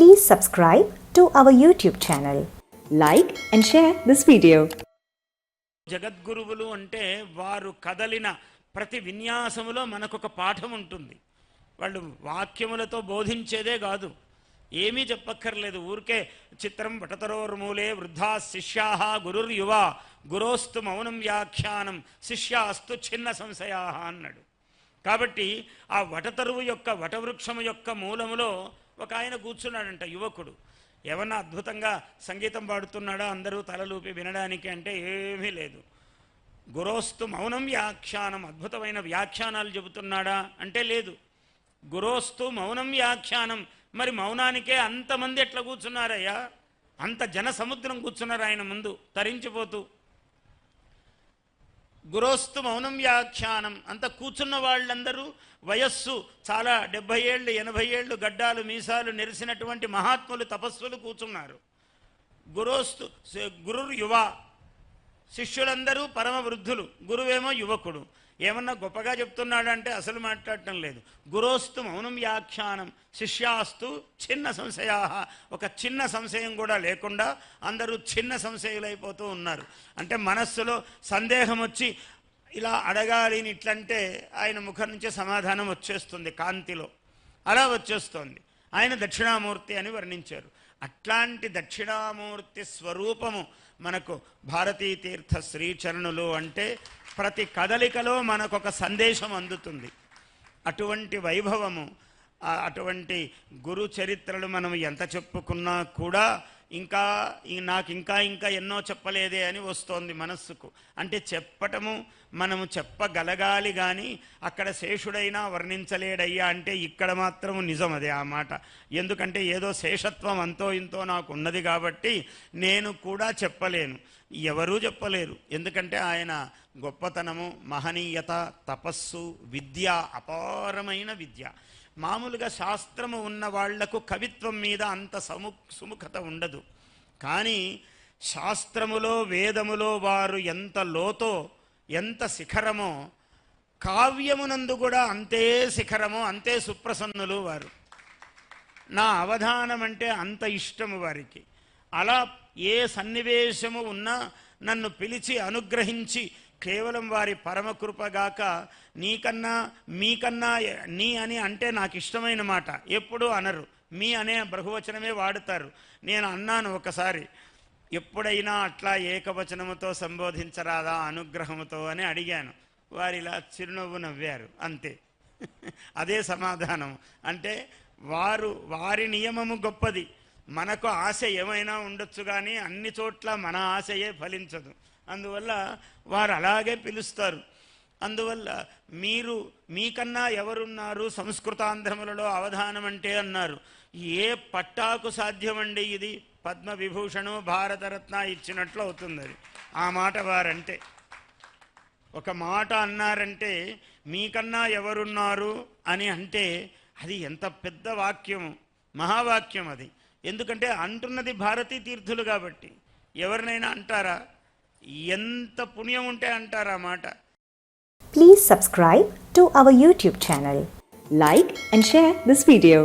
Please subscribe to our YouTube channel. Like and share this video. జగద్గురువులు అంటే వారు కదలిన ప్రతి విన్యాసములో మనకొక పాఠం ఉంటుంది వాళ్ళు వాక్యములతో బోధించేదే కాదు ఏమీ చెప్పక్కర్లేదు ఊరికే చిత్రం వటతరోర్మూలే వృద్ధా శిష్యా గురుర్యువ గురోస్తు మౌనం వ్యాఖ్యానం శిష్యాస్తు చిన్న సంశయా అన్నాడు కాబట్టి ఆ వటతరువు యొక్క వటవృక్షము యొక్క మూలములో ఒక ఆయన కూర్చున్నాడంట యువకుడు. ఏమన్నా అద్భుతంగా సంగీతం పాడుతున్నాడా? అందరూ తలలూపి వినడానికి అంటే ఏమీ లేదు. గురోస్తు మౌనం వ్యాఖ్యానం అద్భుతమైన వ్యాఖ్యానాలు చెబుతున్నాడా? అంటే లేదు. గురోస్తు మౌనం వ్యాఖ్యానం. మరి మౌనానికే అంతమంది ఎట్లా కూర్చున్నారయ్యా? అంత జన సముద్రం కూర్చున్నారు ఆయన ముందు. తరించిపోతూ. గురోస్తు మౌనం వ్యాఖ్యానం. అంత కూర్చున్న వాళ్ళందరూ వయస్సు చాలా డెబ్భై ఏళ్ళు ఎనభై ఏళ్ళు గడ్డాలు మీసాలు నెరిసినటువంటి మహాత్ములు తపస్సులు కూర్చున్నారు. గురోస్తు గురుర్ యువ శిష్యులందరూ పరమ వృద్ధులు గురువేమో యువకుడు. ఏమన్నా గొప్పగా చెప్తున్నాడంటే అసలు మాట్లాడటం లేదు. గురోస్తు మౌనం వ్యాఖ్యానం. శిష్యాస్తు చిన్న సంశయా ఒక చిన్న సంశయం కూడా లేకుండా అందరూ చిన్న సంశయులైపోతూ ఉన్నారు. అంటే మనస్సులో సందేహం వచ్చి ఇలా అడగాలి అని ఇట్లంటే ఆయన ముఖం నుంచే సమాధానం వచ్చేస్తుంది కాంతిలో. అలా వచ్చేస్తోంది. ఆయన దక్షిణామూర్తి అని వర్ణించారు. అట్లాంటి దక్షిణామూర్తి స్వరూపము మనకు భారతీ తీర్థ శ్రీచరణులు అంటే ప్రతి కదలికలో మనకొక సందేశం అందుతుంది. అటువంటి వైభవము అటువంటి గురు చరిత్రలు మనం ఎంత చెప్పుకున్నా కూడా ఇంకా నాకు ఇంకా ఇంకా ఎన్నో చెప్పలేదే అని వస్తోంది మనస్సుకు. అంటే చెప్పటము మనము చెప్పగలగాలి కానీ అక్కడ శేషుడైనా వర్ణించలేడయ్యా అంటే ఇక్కడ మాత్రం నిజం అదే ఆ మాట. ఎందుకంటే ఏదో శేషత్వం అంతో ఇంతో నాకు ఉన్నది కాబట్టి నేను కూడా చెప్పలేను. ఎవరూ చెప్పలేరు. ఎందుకంటే ఆయన గొప్పతనము మహనీయత తపస్సు విద్య అపారమైన విద్య. మామూలుగా శాస్త్రము ఉన్న వాళ్ళకు కవిత్వం మీద అంత సము సుముఖత ఉండదు. కానీ శాస్త్రములో వేదములో వారు ఎంత లోతో ఎంత శిఖరమో కావ్యమునందు కూడా అంతే శిఖరము అంతే సుప్రసన్నులు వారు. నా అవధానం అంటే అంత ఇష్టము వారికి. అలా ఏ సన్నివేశము ఉన్నా నన్ను పిలిచి అనుగ్రహించి కేవలం వారి పరమకృపగాక నీకన్నా మీకన్నా నీ అని అంటే నాకు ఇష్టమైన మాట. ఎప్పుడూ అనరు. మీ అనే బహువచనమే వాడుతారు. నేను అన్నాను ఒకసారి ఎప్పుడైనా అట్లా ఏకవచనముతో సంబోధించరాదా అనుగ్రహముతో అని అడిగాను. వారు ఇలా చిరునవ్వు నవ్వారు అంతే. అదే సమాధానం అంటే వారు వారి నియమము గొప్పది. మనకు ఆశ ఏమైనా ఉండొచ్చు కానీ అన్ని చోట్ల మన ఆశయే ఫలించదు. అందువల్ల వారు అలాగే పిలుస్తారు. అందువల్ల మీరు మీకన్నా ఎవరున్నారు? సంస్కృతాంధ్రములలో అవధానం అంటే అన్నారు. ఏ పట్టాకు సాధ్యమండి ఇది? పద్మ విభూషణు భారతరత్న ఇచ్చినట్లు అవుతుంది అది. ఆ మాట వారంటే. ఒక మాట అన్నారంటే మీకన్నా ఎవరున్నారు అని అంటే అది ఎంత పెద్ద వాక్యము. మహావాక్యం అది. ఎందుకంటే అంటున్నది భారతీ తీర్థులు కాబట్టి. ఎవరినైనా అంటారా? ఎంత పుణ్యం ఉంటే అంటారన్నమాట please subscribe to our YouTube channel like and share this video